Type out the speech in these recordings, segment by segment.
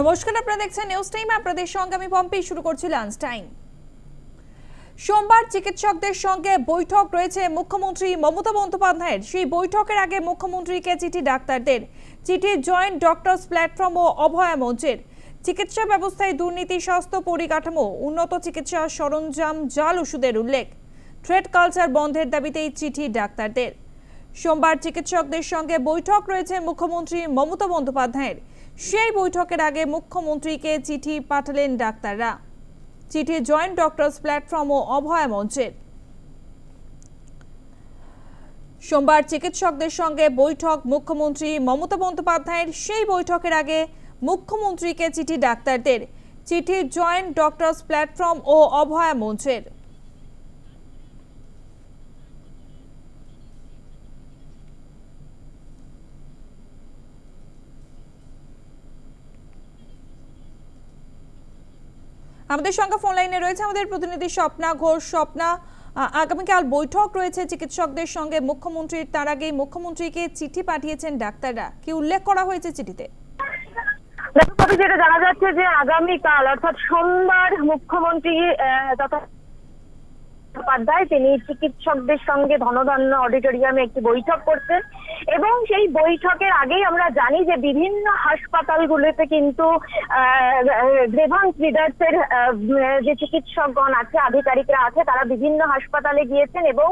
নমস্কার, আপনারা দেখছেন নিউজ টাইম আপনাদের সঙ্গে আমি পম্পি, শুরু করছি লাঞ্চ টাইম সোমবার চিকিৎসকদের সঙ্গে বৈঠক রয়েছে মুখ্যমন্ত্রী মমতা বন্দ্যোপাধ্যায়ের। সেই বৈঠকের আগে মুখ্যমন্ত্রীকে চিঠি ডাক্তারদের। চিঠি জয়েন্ট ডক্টরস প্ল্যাটফর্ম ও অভয়া মঞ্চের। চিকিৎসা ব্যবস্থায় দুর্নীতি, স্বাস্থ্য পরিকাঠামো, উন্নত চিকিৎসা সরঞ্জাম, জাল ওষুধের উল্লেখ। ট্রেড কালচার বন্ধের দাবিতে এই চিঠি ডাক্তারদের। সোমবার চিকিৎসকদের সঙ্গে বৈঠক রয়েছে মুখ্যমন্ত্রী মমতা বন্দ্যোপাধ্যায়ের। সেই বৈঠকের আগে মুখ্যমন্ত্রীকে চিঠি পাঠালেন ডাক্তাররা। চিঠি জয়েন্ট ডক্টরস প্ল্যাটফর্ম ও অভয়া মঞ্চের। সোমবার চিকিৎসকদের সঙ্গে বৈঠক, মুখ্যমন্ত্রী মমতা বন্দ্যোপাধ্যায়ের সেই বৈঠকের আগে মুখ্যমন্ত্রীকে চিঠি ডাক্তারদের। চিঠি জয়েন্ট ডক্টরস প্ল্যাটফর্ম ও অভয়া মঞ্চের। আমাদের সঙ্গে ফোন লাইনে রয়েছে আমাদের প্রতিনিধি স্বপ্না ঘোষ। স্বপ্না আগামীকাল বৈঠক রয়েছে চিকিৎসকদের সঙ্গে। মুখ্যমন্ত্রীর তার আগেই মুখ্যমন্ত্রীকে চিঠি পাঠিয়েছেন ডাক্তাররা। কি উল্লেখ করা হয়েছে চিঠিতে? যেটা জানা যাচ্ছে যে আগামীকাল, অর্থাৎ সোমবার মুখ্যমন্ত্রী তথা চট্টোপাধ্যায় তিনি চিকিৎসকদের সঙ্গে ধনধান্য অডিটোরিয়ামে একটি বৈঠক করছেন এবং সেই বৈঠকের আগেই আমরা জানি যে বিভিন্ন হাসপাতালগুলোতে কিন্তু যে চিকিৎসকগণ আছে, আধিকারিকরা আছে, তারা বিভিন্ন হাসপাতালে গিয়েছেন এবং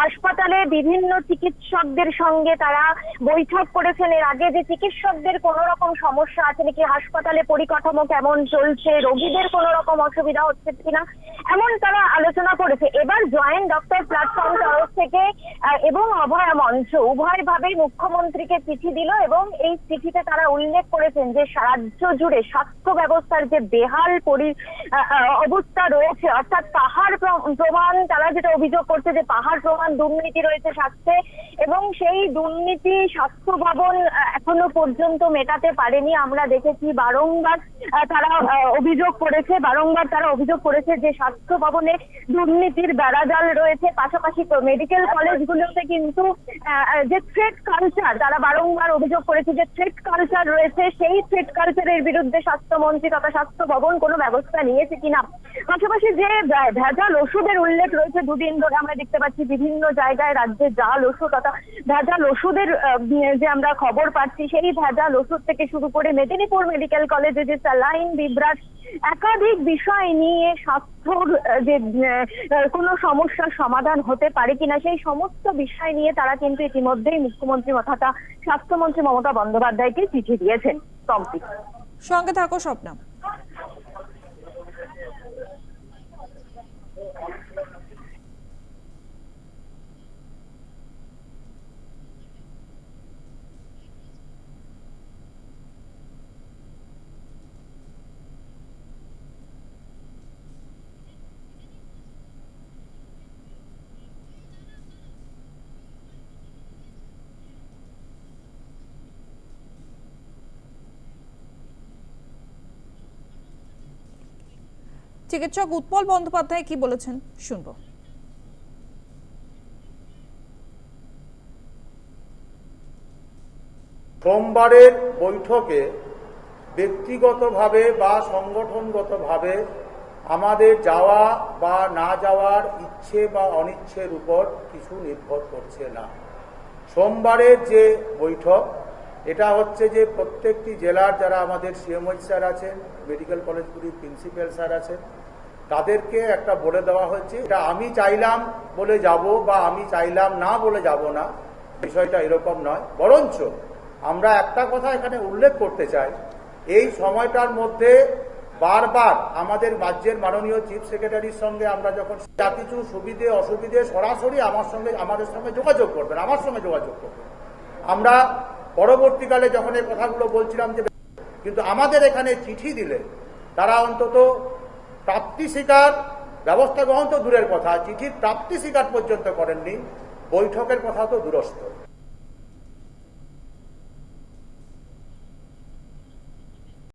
হাসপাতালে বিভিন্ন চিকিৎসকদের সঙ্গে তারা বৈঠক করেছেন। এর আগে যে চিকিৎসকদের কোন রকম সমস্যা আছে নাকি, হাসপাতালে পরিকাঠামো কেমন চলছে, রোগীদের কোন রকম অসুবিধা হচ্ছে কিনা, এমন তারা আলোচনা করেছে। এবার জয়েন্ট ডক্টর প্ল্যাটফর্ম তরফ থেকে এবং অভয়া মঞ্চ উভয় ভাবেই মুখ্যমন্ত্রীকে চিঠি দিল এবং এই চিঠিতে তারা উল্লেখ করেছেন যে রাজ্য জুড়ে স্বাস্থ্য ব্যবস্থার যে বেহাল পরি অবস্থা রয়েছে, অর্থাৎ পাহাড় প্রমাণ, তারা যেটা অভিযোগ করছে যে পাহাড় প্রমাণ দুর্নীতি রয়েছে স্বাস্থ্যে, এবং সেই দুর্নীতি স্বাস্থ্য ভবন এখনও পর্যন্ত মেটাতে পারেনি। আমরা দেখেছি বারংবার তারা অভিযোগ করেছে, বারংবার তারা অভিযোগ করেছে যে স্বাস্থ্য ভবনে দুর্নীতির বেড়াজাল রয়েছে, পাশাপাশি মেডিকেল কলেজগুলোতে কিন্তু যে থ্রেড কালচার তারা বারংবার অভিযোগ করেছে যে থ্রেড কালচার রয়েছে, সেই থ্রেড কালচারের বিরুদ্ধে স্বাস্থ্যমন্ত্রী তথা স্বাস্থ্য ভবন কোনো ব্যবস্থা নিয়েছে কিনা? পাশাপাশি যে ভেজাল ওষুধের উল্লেখ রয়েছে, দুদিন ধরে আমরা দেখতে পাচ্ছি বিভিন্ন জায়গায় রাজ্যে জাল ওষুধ তথা ভেজাল ওষুধের যে আমরা খবর পাচ্ছি, সেই ভেজাল ওষুধ থেকে শুরু করে মেদিনীপুর মেডিকেল কলেজে যে স্যালাইন বিভ্রাট, একাধিক বিষয় নিয়ে স্বাস্থ্যর যে কোনো সমস্যার সমাধান হতে পারে কিনা, সেই সমস্ত বিষয় নিয়ে তারা কিন্তু ইতিমধ্যেই মুখ্যমন্ত্রী তথা স্বাস্থ্যমন্ত্রী মমতা বন্দ্যোপাধ্যায়কে চিঠি দিয়েছেন সঙ্গে থাকো স্বপ্না। চিকিৎসক উৎপল বন্দ্যোপাধ্যায় কি বলেছেন শুনব। সোমবারের বৈঠকে ব্যক্তিগতভাবে বা সংগঠনগতভাবে আমাদের যাওয়া বা না যাওয়ার ইচ্ছে বা অনিচ্ছের উপর কিছু নির্ভর করছে না। সোমবারের যে বৈঠক এটা হচ্ছে যে প্রত্যেকটি জেলার যারা আমাদের সিএমএইচ স্যার আছেন মেডিকেল কলেজগুলির প্রিন্সিপাল স্যার আছেন, তাদেরকে একটা বলে দেওয়া হয়েছে, এটা আমি চাইলাম বলে যাব বা আমি চাইলাম না বলে যাব না, বিষয়টা এরকম নয়। বরঞ্চ আমরা একটা কথা এখানে উল্লেখ করতে চাই, এই সময়টার মধ্যে বারবার আমাদের রাজ্যের মাননীয় চিফ সেক্রেটারির সঙ্গে আমরা যখন যা কিছু সুবিধে, অসুবিধে সরাসরি আমার সঙ্গে, আমাদের সঙ্গে যোগাযোগ করবেন, আমার সঙ্গে যোগাযোগ করবেন। আমরা পরবর্তীকালে যখন এই কথাগুলো বলছিলাম যে, কিন্তু আমাদের এখানে চিঠি দিলে তারা অন্তত প্রাপ্তি স্বীকার, ব্যবস্থা গ্রহণ তো দূরের কথা, চিঠির প্রাপ্তি স্বীকার পর্যন্ত করেননি, বৈঠকের কথা তো দূরস্থ।